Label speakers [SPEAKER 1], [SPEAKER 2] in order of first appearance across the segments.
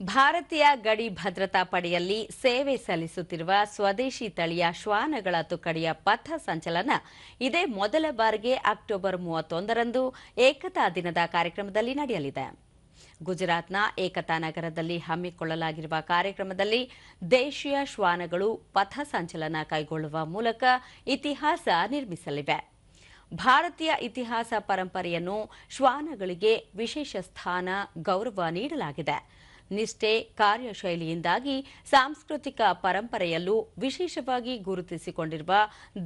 [SPEAKER 1] ಭಾರತೀಯ ಗಡಿ ಭದ್ರತಾ ಪಡೆಯಲ್ಲಿ ಸೇವೆ ಸಲ್ಲಿಸುತ್ತಿರುವ ಸ್ವದೇಶಿ ತಳಿಯ ಶ್ವಾನಗಳ ತುಕಡಿಯ ಪಥ ಸಂಚಲನ ಇದೇ ಮೊದಲ ಬಾರಿಗೆ ಅಕ್ಟೋಬರ್ ಮೂವತ್ತೊಂದರಂದು ಏಕತಾ ದಿನದ ಕಾರ್ಯಕ್ರಮದಲ್ಲಿ ನಡೆಯಲಿದೆ. ಗುಜರಾತ್ನ ಏಕತಾ ನಗರದಲ್ಲಿ ಹಮ್ಮಿಕೊಳ್ಳಲಾಗಿರುವ ಕಾರ್ಯಕ್ರಮದಲ್ಲಿ ದೇಶೀಯ ಶ್ವಾನಗಳು ಪಥ ಸಂಚಲನ ಕೈಗೊಳ್ಳುವ ಮೂಲಕ ಇತಿಹಾಸ ನಿರ್ಮಿಸಲಿವೆ. ಭಾರತೀಯ ಇತಿಹಾಸ ಪರಂಪರೆಯನ್ನು ಶ್ವಾನಗಳಿಗೆ ವಿಶೇಷ ಸ್ಥಾನ, ಗೌರವ ನೀಡಲಾಗಿದೆ. ನಿಷ್ಠೆ ಕಾರ್ಯಶೈಲಿಯಿಂದಾಗಿ ಸಾಂಸ್ಕೃತಿಕ ಪರಂಪರೆಯಲ್ಲೂ ವಿಶೇಷವಾಗಿ ಗುರುತಿಸಿಕೊಂಡಿರುವ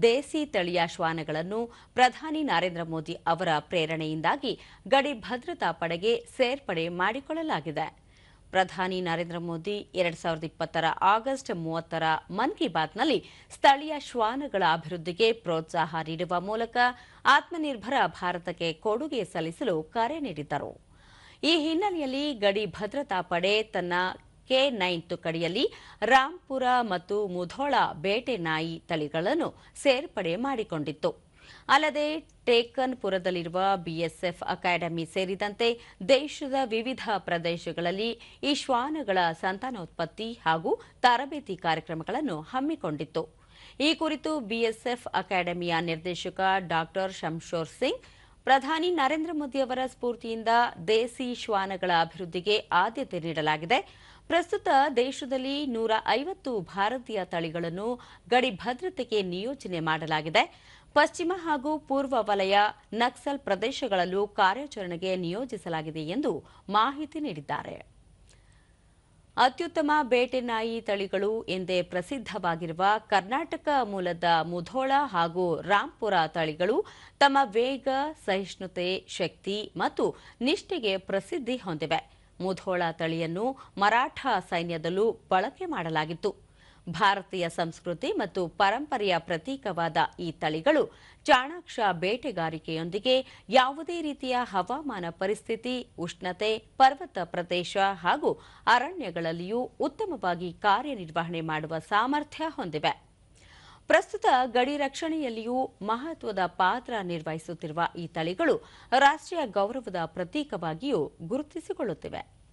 [SPEAKER 1] ದೇಸಿ ತಳಿಯ ಶ್ವಾನಗಳನ್ನು ಪ್ರಧಾನಿ ನರೇಂದ್ರ ಮೋದಿ ಅವರ ಪ್ರೇರಣೆಯಿಂದಾಗಿ ಗಡಿ ಭದ್ರತಾ ಪಡೆಗೆ ಸೇರ್ಪಡೆ ಮಾಡಿಕೊಳ್ಳಲಾಗಿದೆ. ಪ್ರಧಾನಿ ನರೇಂದ್ರ ಮೋದಿ ಎರಡ್ ಸಾವಿರದ ಇಪ್ಪತ್ತರ ಆಗಸ್ಟ್ ಮೂವತ್ತರ ಮನ್ ಕಿ ಬಾತ್ನಲ್ಲಿ ಸ್ಥಳೀಯ ಶ್ವಾನಗಳ ಅಭಿವೃದ್ಧಿಗೆ ಪ್ರೋತ್ಸಾಹ ನೀಡುವ ಮೂಲಕ ಆತ್ಮನಿರ್ಭರ ಭಾರತಕ್ಕೆ ಕೊಡುಗೆ ಸಲ್ಲಿಸಲು ಕರೆ ನೀಡಿದ್ದರು. ಈ ಹಿನ್ನೆಲೆಯಲ್ಲಿ ಗಡಿ ಭದ್ರತಾ ಪಡೆ ತನ್ನ ಕೆ ನೈನ್ ತುಕಡಿಯಲ್ಲಿ ರಾಂಪುರ ಮತ್ತು ಮುಧೋಳ ಬೇಟೆ ನಾಯಿ ತಳಿಗಳನ್ನು ಸೇರ್ಪಡೆ ಮಾಡಿಕೊಂಡಿತ್ತು. ಅಲ್ಲದೆ ಟೇಕನ್ಪುರದಲ್ಲಿರುವ ಬಿಎಸ್ಎಫ್ ಅಕಾಡೆಮಿ ಸೇರಿದಂತೆ ದೇಶದ ವಿವಿಧ ಪ್ರದೇಶಗಳಲ್ಲಿ ಈ ಶ್ವಾನಗಳ ಸಂತಾನೋತ್ಪತ್ತಿ ಹಾಗೂ ತರಬೇತಿ ಕಾರ್ಯಕ್ರಮಗಳನ್ನು ಹಮ್ಮಿಕೊಂಡಿತ್ತು. ಈ ಕುರಿತು ಬಿಎಸ್ಎಫ್ ಅಕಾಡೆಮಿಯ ನಿರ್ದೇಶಕ ಡಾಕ್ಟರ್ ಶಂಶೋರ್ ಸಿಂಗ್ ಪ್ರಧಾನಿ ನರೇಂದ್ರ ಮೋದಿ ಅವರ ಸ್ಫೂರ್ತಿಯಿಂದ ದೇಸಿ ಶ್ವಾನಗಳ ಅಭಿವೃದ್ಧಿಗೆ ಆದ್ಯತೆ ನೀಡಲಾಗಿದೆ. ಪ್ರಸ್ತುತ ದೇಶದಲ್ಲಿ ನೂರ ಐವತ್ತು ಭಾರತೀಯ ತಳಿಗಳನ್ನು ಗಡಿ ಭದ್ರತೆಗೆ ನಿಯೋಜನೆ ಮಾಡಲಾಗಿದೆ. ಪಶ್ಚಿಮ ಹಾಗೂ ಪೂರ್ವ ವಲಯ ನಕ್ಸಲ್ ಪ್ರದೇಶಗಳಲ್ಲೂ ಕಾರ್ಯಾಚರಣೆಗೆ ನಿಯೋಜಿಸಲಾಗಿದೆ ಎಂದು ಮಾಹಿತಿ ನೀಡಿದ್ದಾರೆ. ಅತ್ಯುತ್ತಮ ಬೇಟೆ ನಾಯಿ ತಳಿಗಳು ಎಂದೇ ಪ್ರಸಿದ್ಧವಾಗಿರುವ ಕರ್ನಾಟಕ ಮೂಲದ ಮುಧೋಳ ಹಾಗೂ ರಾಂಪುರ ತಳಿಗಳು ತಮ್ಮ ವೇಗ, ಸಹಿಷ್ಣುತೆ, ಶಕ್ತಿ ಮತ್ತು ನಿಷ್ಠೆಗೆ ಪ್ರಸಿದ್ಧಿ ಹೊಂದಿವೆ. ಮುಧೋಳ ತಳಿಯನ್ನು ಮರಾಠ ಸೈನ್ಯದಲ್ಲೂ ಬಳಕೆ ಮಾಡಲಾಗಿತ್ತು. ಭಾರತೀಯ ಸಂಸ್ಕೃತಿ ಮತ್ತು ಪರಂಪರೆಯ ಪ್ರತೀಕವಾದ ಈ ತಳಿಗಳು ಚಾಣಾಕ್ಷ ಬೇಟೆಗಾರಿಕೆಯೊಂದಿಗೆ ಯಾವುದೇ ರೀತಿಯ ಹವಾಮಾನ ಪರಿಸ್ಥಿತಿ, ಉಷ್ಣತೆ, ಪರ್ವತ ಪ್ರದೇಶ ಹಾಗೂ ಅರಣ್ಯಗಳಲ್ಲಿಯೂ ಉತ್ತಮವಾಗಿ ಕಾರ್ಯನಿರ್ವಹಣೆ ಮಾಡುವ ಸಾಮರ್ಥ್ಯ ಹೊಂದಿವೆ. ಪ್ರಸ್ತುತ ಗಡಿ ರಕ್ಷಣೆಯಲ್ಲಿಯೂ ಮಹತ್ವದ ಪಾತ್ರ ನಿರ್ವಹಿಸುತ್ತಿರುವ ಈ ತಳಿಗಳು ರಾಷ್ಟ್ರೀಯ ಗೌರವದ ಪ್ರತೀಕವಾಗಿಯೂ ಗುರುತಿಸಿಕೊಳ್ಳುತ್ತಿವೆ.